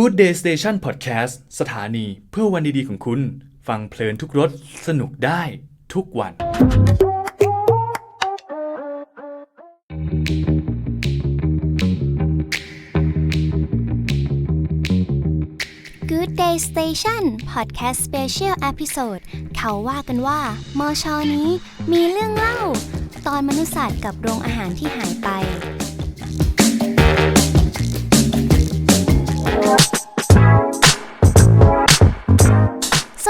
Good Day Station Podcast สถานีเพื่อวันดีๆของคุณ ฟังเพลินทุกรสสนุกได้ทุกวัน Good Day Station Podcast Special Episode เขาว่ากันว่า มอชอนี้มีเรื่องเล่า ตอนมนุษยศาสตร์กับโรงอาหารที่หายไป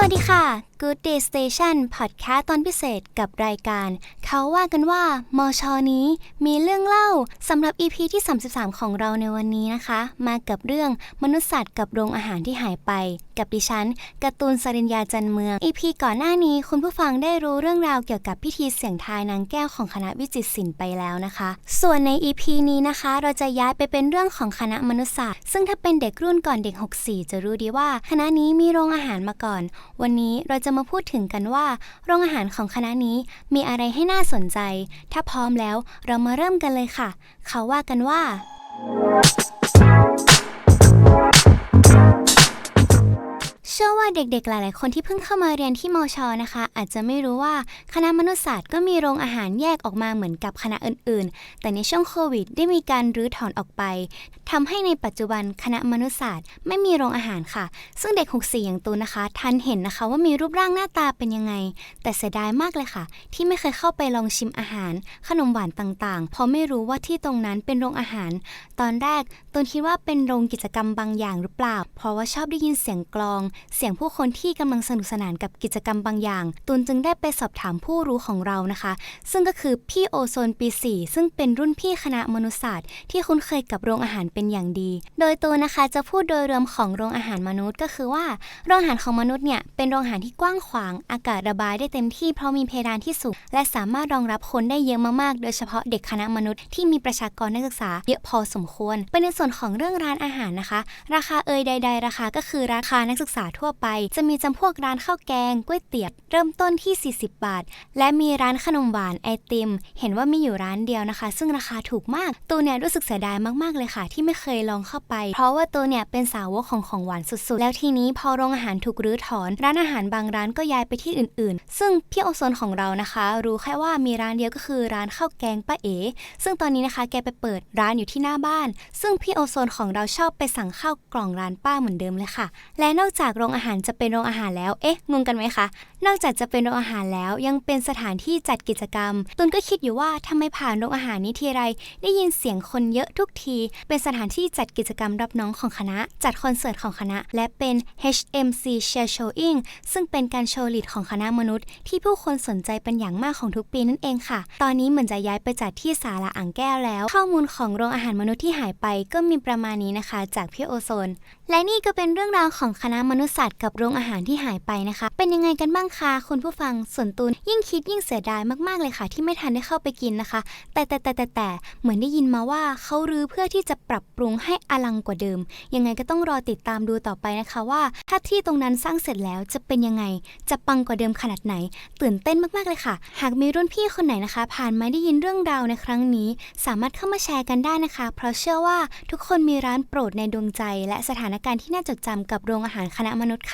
วัสดีค่ะ Good Day Station Podcast ตอนพิเศษกับรายการ เขาว่ากันว่ามอชอนี้มีเรื่องเล่าสำหรับ EP ที่ 33 ของเราในวันนี้นะคะ มากับเรื่องมนุษยศาสตร์กับโรงอาหารที่หายไป กับดิฉันการ์ตูนสริญญาจันเมือง EP ก่อนหน้านี้คุณผู้ฟังได้รู้เรื่องราวเกี่ยวกับพิธีเสี่ยงทายนางแก้วของคณะวิจิตรศิลป์ไปแล้วนะคะ ส่วนใน EP นี้นะคะ เราจะย้ายไปเป็นเรื่องของคณะมนุษยศาสตร์ ซึ่งถ้าเป็นเด็กรุ่นก่อนเด็ก 64 จะรู้ดีว่า คณะนี้มีโรงอาหารมาก่อน วันนี้เราจะมาพูดถึงกันว่า โรงอาหารของคณะนี้มีอะไรให้น่าสนใจ ถ้าพร้อมแล้วเรามาเริ่มกันเลยค่ะ เขาว่ากันว่า ว่าเด็กๆ หลายๆ คนที่เพิ่งเข้ามาเรียนที่มอชอนะคะ อาจจะไม่รู้ว่าคณะมนุษยศาสตร์ก็มีโรงอาหารแยกออกมาเหมือนกับคณะอื่นๆ แต่ในช่วงโควิด ได้มีการรื้อถอนออกไปทำให้ในปัจจุบันคณะมนุษยศาสตร์ ไม่มีโรงอาหารค่ะ ซึ่งเด็ก 64 อย่างตูนนะคะ ทันเห็นนะคะว่ามีรูปร่างหน้าตาเป็นยังไง แต่เสียดายมากเลยค่ะ ที่ไม่เคยเข้าไปลองชิมอาหาร ขนมหวานต่างๆ เพราะไม่รู้ว่าที่ตรงนั้นเป็นโรงอาหาร ตอนแรกตูนคิดว่าเป็นโรงกิจกรรมบางอย่างหรือเปล่า เพราะว่าชอบได้ยินเสียงกลอง เสียงงผู้คนที่กำลังสนุกสนานกับกิจกรรมบางอย่างตูนจึงได้ไปสอบถามผู้รู้ของเรานะคะ ซึ่งก็คือพี่โอโซนปี 4 ซึ่งเป็นรุ่นพี่คณะมนุษยศาสตร์ ที่คุ้นเคยกับโรงอาหารเป็นอย่างดี โดยตัวนะคะจะพูดโดยรวมของโรงอาหารมนุษย์ก็คือว่า โรงอาหารของมนุษย์เนี่ยเป็นโรงอาหารที่กว้างขวาง อากาศระบายได้เต็มที่เพราะมีเพดานที่สูง และสามารถรองรับคนได้เยอะมากๆ โดยเฉพาะเด็กคณะมนุษย์ที่มีประชากรนักศึกษาเยอะพอสมควร เป็นในส่วนของเรื่องร้านอาหารนะคะ ราคาเอ่ยใด ๆ ราคาก็คือราคานักศึกษาทั่วไปจะมีจำพวกร้านข้าวแกงก๋วยเตี๋ยวเริ่มต้นที่ 40 บาท และมีร้านขนมหวานไอติม เห็นว่ามีอยู่ร้านเดียวนะคะ ซึ่งราคาถูกมาก ตัวเนี่ยรู้สึกเสียดายมากๆเลยค่ะ ที่ไม่เคยลองเข้าไป เพราะว่าตัวเนี่ยเป็นสาวกของของหวานสุดๆ แล้วทีนี้พอโรงอาหารถูกรื้อถอน ร้านอาหารบางร้านก็ย้ายไปที่อื่นๆ ซึ่งพี่โอโซนของเรานะคะ รู้แค่ว่ามีร้านเดียวก็คือร้านข้าวแกงป้าเอ๋ซึ่งตอนนี้นะคะแกไปเปิดร้านอยู่ที่หน้าบ้าน ซึ่งพี่โอโซนของเราชอบไปสั่งข้าวกล่องร้านป้าเหมือนเดิมเลยค่ะ และนอกจากโรงอาหารจะเป็นโรงอาหารแล้ว เอ๊ะ งงกันไหมคะ นอกจากจะเป็นโรงอาหารแล้วยังเป็นสถานที่จัดกิจกรรม ตุนก็คิดอยู่ว่าทำไมผ่านโรงอาหารนี้ทีไร ได้ยินเสียงคนเยอะทุกที เป็นสถานที่จัดกิจกรรมรับน้องของคณะ จัดคอนเสิร์ตของคณะ และเป็น HMC Share Showing ซึ่งเป็นการโชว์ลีดของคณะมนุษย์ ที่ผู้คนสนใจเป็นอย่างมากของทุกปีนั่นเองค่ะ ตอนนี้เหมือนจะย้ายไปจัดที่ศาลาอ่างแก้วแล้ว ข้อมูลของโรงอาหารมนุษย์ที่หายไปก็มีประมาณนี้นะคะ จากพี่โอโซน และนี่ก็เป็นเรื่องราวของคณะมนุษยศาสตร์กับโรงอาหารที่หายไปนะคะ เป็นยังไงกันบ้างคะคุณผู้ฟังส่วนตูนยิ่งคิดยิ่งเสียดายมากๆเลยค่ะ ที่ไม่ทันได้เข้าไปกินนะคะ แต่แต่แต่แต่แต่เหมือนได้ยินมาว่าเขารื้อเพื่อที่จะปรับปรุงให้อลังกว่าเดิม ยังไงก็ต้องรอติดตามดูต่อไปนะคะว่า ถ้าที่ตรงนั้นสร้างเสร็จแล้วจะเป็นยังไง จะปังกว่าเดิมขนาดไหน ตื่นเต้นมากๆเลยค่ะ หากมีรุ่นพี่คนไหนนะคะ ผ่านมาได้ยินเรื่องราวในครั้งนี้ สามารถเข้ามาแชร์กันได้นะคะ เพราะเชื่อว่าทุกคนมีร้านโปรดในดวงใจ และสถานการณ์ที่น่าจดจำกับโรงอาหารคณะมนุษย์ค่ะ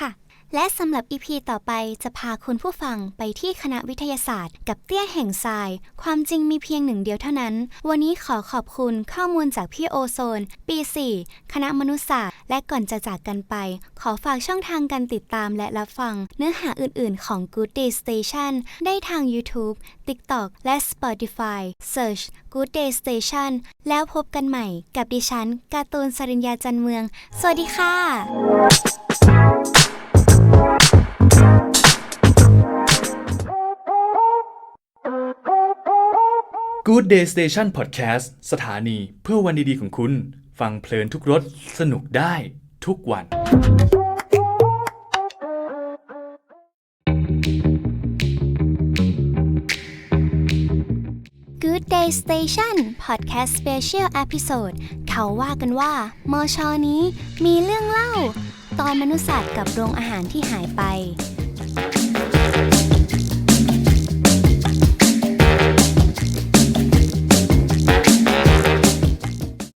และสำหรับ EP ต่อไปจะพาคุณผู้ฟังไปที่คณะวิทยาศาสตร์ กับเตี้ยแห่งทราย ความจริงมีเพียงหนึ่งเดียวเท่านั้น วันนี้ขอขอบคุณข้อมูลจากพี่โอโซน ปี 4 คณะมนุษยศาสตร์ และก่อนจะจากกันไป ขอฝากช่องทางการติดตามและรับฟัง เนื้อหาอื่น ๆ ของ Good Day Station ได้ทาง YouTube TikTok และ Spotify Search Good Day Station แล้วพบกันใหม่กับดิฉันการ์ตูนสริญญาจันเมือง สวัสดีค่ะ Good Day Station Podcast สถานีเพื่อวันดีๆของคุณ ฟังเพลินทุกรสสนุกได้ทุกวัน Good Day Station Podcast Special Episode เขาว่ากันว่า มอชอนี้มีเรื่องเล่า ตอนมนุษยศาสตร์กับโรงอาหารที่หายไป